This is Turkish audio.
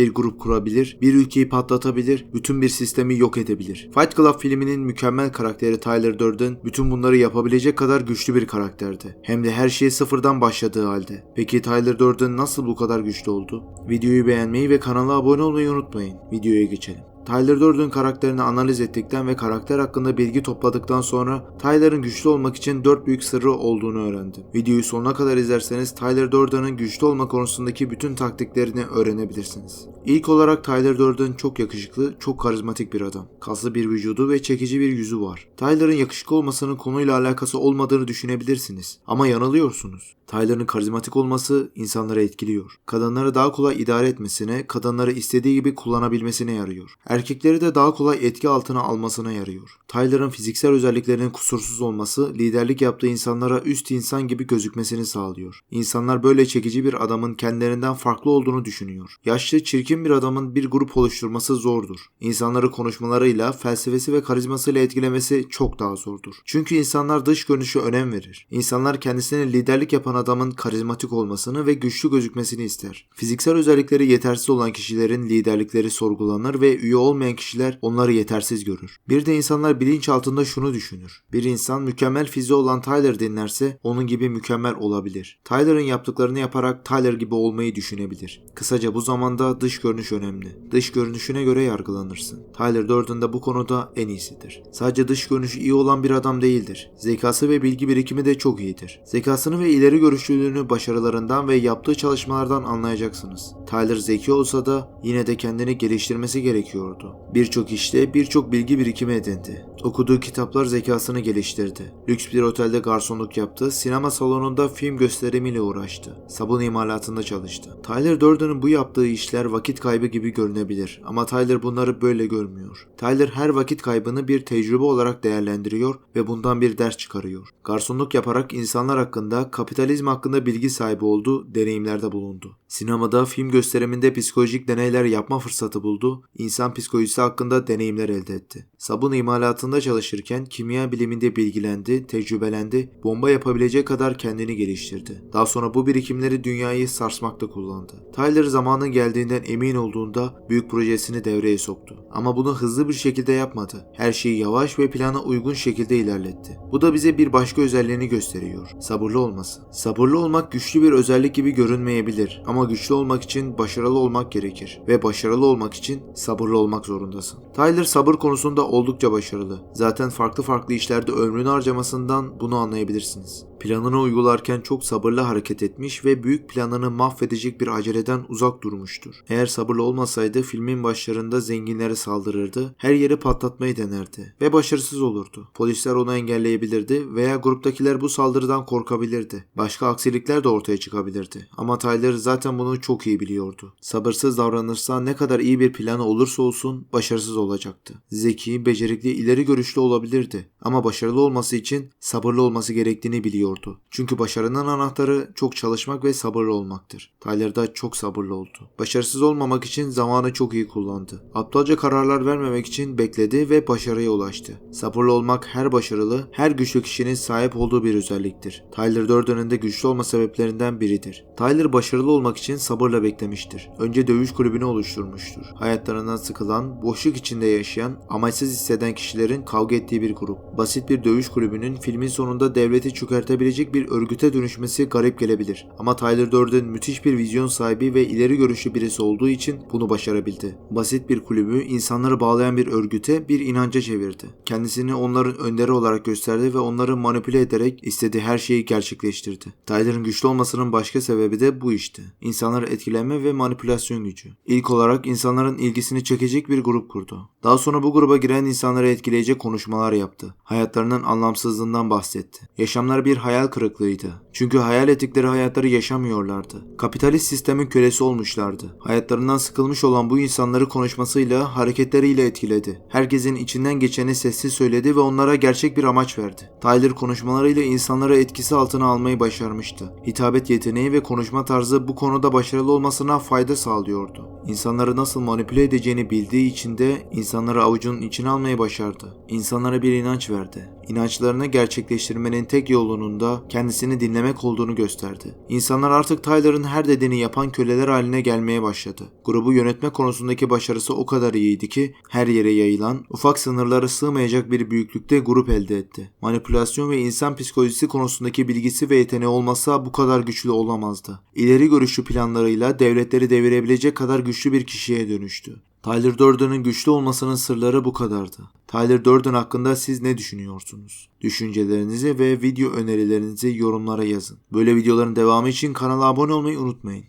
bir grup kurabilir, bir ülkeyi patlatabilir, bütün bir sistemi yok edebilir. Fight Club filminin mükemmel karakteri Tyler Durden bütün bunları yapabilecek kadar güçlü bir karakterdi. Hem de her şey sıfırdan başladığı halde. Peki Tyler Durden nasıl bu kadar güçlü oldu? Videoyu beğenmeyi ve kanala abone olmayı unutmayın. Videoya geçelim. Tyler Durden karakterini analiz ettikten ve karakter hakkında bilgi topladıktan sonra Tyler'ın güçlü olmak için 4 büyük sırrı olduğunu öğrendim. Videoyu sonuna kadar izlerseniz Tyler Durden'ın güçlü olma konusundaki bütün taktiklerini öğrenebilirsiniz. İlk olarak Tyler Durden çok yakışıklı, çok karizmatik bir adam. Kaslı bir vücudu ve çekici bir yüzü var. Tyler'ın yakışıklı olmasının konuyla alakası olmadığını düşünebilirsiniz. Ama yanılıyorsunuz. Tyler'ın karizmatik olması insanları etkiliyor. Kadınları daha kolay idare etmesine, kadınları istediği gibi kullanabilmesine yarıyor. Erkekleri de daha kolay etki altına almasına yarıyor. Tyler'ın fiziksel özelliklerinin kusursuz olması, liderlik yaptığı insanlara üst insan gibi gözükmesini sağlıyor. İnsanlar böyle çekici bir adamın kendilerinden farklı olduğunu düşünüyor. Yaşlı, çirkin bir adamın bir grup oluşturması zordur. İnsanları konuşmalarıyla, felsefesi ve karizmasıyla etkilemesi çok daha zordur. Çünkü insanlar dış görünüşe önem verir. İnsanlar kendisine liderlik yapan adamın karizmatik olmasını ve güçlü gözükmesini ister. Fiziksel özellikleri yetersiz olan kişilerin liderlikleri sorgulanır ve üye olmayan kişiler onları yetersiz görür. Bir de insanlar bilinç altında şunu düşünür. Bir insan mükemmel fiziği olan Tyler dinlerse onun gibi mükemmel olabilir. Tyler'ın yaptıklarını yaparak Tyler gibi olmayı düşünebilir. Kısaca bu zamanda dış görünüş önemli. Dış görünüşüne göre yargılanırsın. Tyler Durden de bu konuda en iyisidir. Sadece dış görünüşü iyi olan bir adam değildir. Zekası ve bilgi birikimi de çok iyidir. Zekasını ve ileri görüşlülüğünü başarılarından ve yaptığı çalışmalardan anlayacaksınız. Tyler zeki olsa da yine de kendini geliştirmesi gerekiyordu. Birçok işte birçok bilgi birikimi edindi. Okuduğu kitaplar zekasını geliştirdi. Lüks bir otelde garsonluk yaptı, sinema salonunda film gösterimiyle uğraştı. Sabun imalatında çalıştı. Tyler Durden'ın bu yaptığı işler vakit kaybı gibi görünebilir ama Tyler bunları böyle görmüyor. Tyler her vakit kaybını bir tecrübe olarak değerlendiriyor ve bundan bir ders çıkarıyor. Garsonluk yaparak insanlar hakkında, kapitalizm hakkında bilgi sahibi oldu, deneyimlerde bulundu. Sinemada, film gösteriminde psikolojik deneyler yapma fırsatı buldu, insan psikolojisi hakkında deneyimler elde etti. Sabun imalatında çalışırken kimya biliminde bilgilendi, tecrübelendi, bomba yapabilecek kadar kendini geliştirdi. Daha sonra bu birikimleri dünyayı sarsmakta kullandı. Tyler zamanın geldiğinden emin olduğunda büyük projesini devreye soktu. Ama bunu hızlı bir şekilde yapmadı. Her şeyi yavaş ve plana uygun şekilde ilerletti. Bu da bize bir başka özelliğini gösteriyor. Sabırlı olması. Sabırlı olmak güçlü bir özellik gibi görünmeyebilir ama güçlü olmak için başarılı olmak gerekir ve başarılı olmak için sabırlı olmak zorundasın. Tyler sabır konusunda oldukça başarılı. Zaten farklı farklı işlerde ömrünü harcamasından bunu anlayabilirsiniz. Planını uygularken çok sabırlı hareket etmiş ve büyük planını mahvedecek bir aceleden uzak durmuştur. Eğer sabırlı olmasaydı filmin başlarında zenginlere saldırırdı, her yeri patlatmayı denerdi ve başarısız olurdu. Polisler onu engelleyebilirdi veya gruptakiler bu saldırıdan korkabilirdi. Başka aksilikler de ortaya çıkabilirdi. Ama Tyler zaten bunu çok iyi biliyordu. Sabırsız davranırsa ne kadar iyi bir planı olursa olsun başarısız olacaktı. Zeki, becerikli, ileri görüşlü olabilirdi. Ama başarılı olması için sabırlı olması gerektiğini biliyordu biliyordu. Çünkü başarının anahtarı çok çalışmak ve sabırlı olmaktır. Tyler da çok sabırlı oldu. Başarısız olmamak için zamanı çok iyi kullandı. Aptalca kararlar vermemek için bekledi ve başarıya ulaştı. Sabırlı olmak her başarılı, her güçlü kişinin sahip olduğu bir özelliktir. Tyler Durden'ın de güçlü olma sebeplerinden biridir. Tyler başarılı olmak için sabırla beklemiştir. Önce dövüş kulübünü oluşturmuştur. Hayatlarından sıkılan, boşluk içinde yaşayan, amaçsız hisseden kişilerin kavga ettiği bir grup. Basit bir dövüş kulübünün filmin sonunda devleti çökertebilecek bir örgüte dönüşmesi garip gelebilir. Ama Tyler Durden müthiş bir vizyon sahibi ve ileri görüşlü birisi olduğu için bunu başarabildi. Basit bir kulübü insanları bağlayan bir örgüte bir inanca çevirdi. Kendisini onların önderi olarak gösterdi ve onları manipüle ederek istediği her şeyi gerçekleştirdi. Tyler'ın güçlü olmasının başka sebebi de bu işte. İnsanları etkileme ve manipülasyon gücü. İlk olarak insanların ilgisini çekecek bir grup kurdu. Daha sonra bu gruba giren insanları etkileyecek konuşmalar yaptı. Hayatlarının anlamsızlığından bahsetti. Yaşamlar bir hayal kırıklığıydı. Çünkü hayal ettikleri hayatları yaşamıyorlardı. Kapitalist sistemin kölesi olmuşlardı. Hayatlarından sıkılmış olan bu insanları konuşmasıyla, hareketleriyle etkiledi. Herkesin içinden geçeni sessiz söyledi ve onlara gerçek bir amaç verdi. Tyler konuşmalarıyla insanları etkisi altına almayı başarmıştı. Hitabet yeteneği ve konuşma tarzı bu konuda başarılı olmasına fayda sağlıyordu. İnsanları nasıl manipüle edeceğini bildiği için de insanları avucunun içine almayı başardı. İnsanlara bir inanç verdi. İnançlarını gerçekleştirmenin tek yolunun sonunda kendisini dinlemek olduğunu gösterdi. İnsanlar artık Tyler'ın her dediğini yapan köleler haline gelmeye başladı. Grubu yönetme konusundaki başarısı o kadar iyiydi ki her yere yayılan, ufak sınırlara sığmayacak bir büyüklükte grup elde etti. Manipülasyon ve insan psikolojisi konusundaki bilgisi ve yeteneği olmasa bu kadar güçlü olamazdı. İleri görüşlü planlarıyla devletleri devirebilecek kadar güçlü bir kişiye dönüştü. Tyler Durden'ın güçlü olmasının sırları bu kadardı. Tyler Durden hakkında siz ne düşünüyorsunuz? Düşüncelerinizi ve video önerilerinizi yorumlara yazın. Böyle videoların devamı için kanala abone olmayı unutmayın.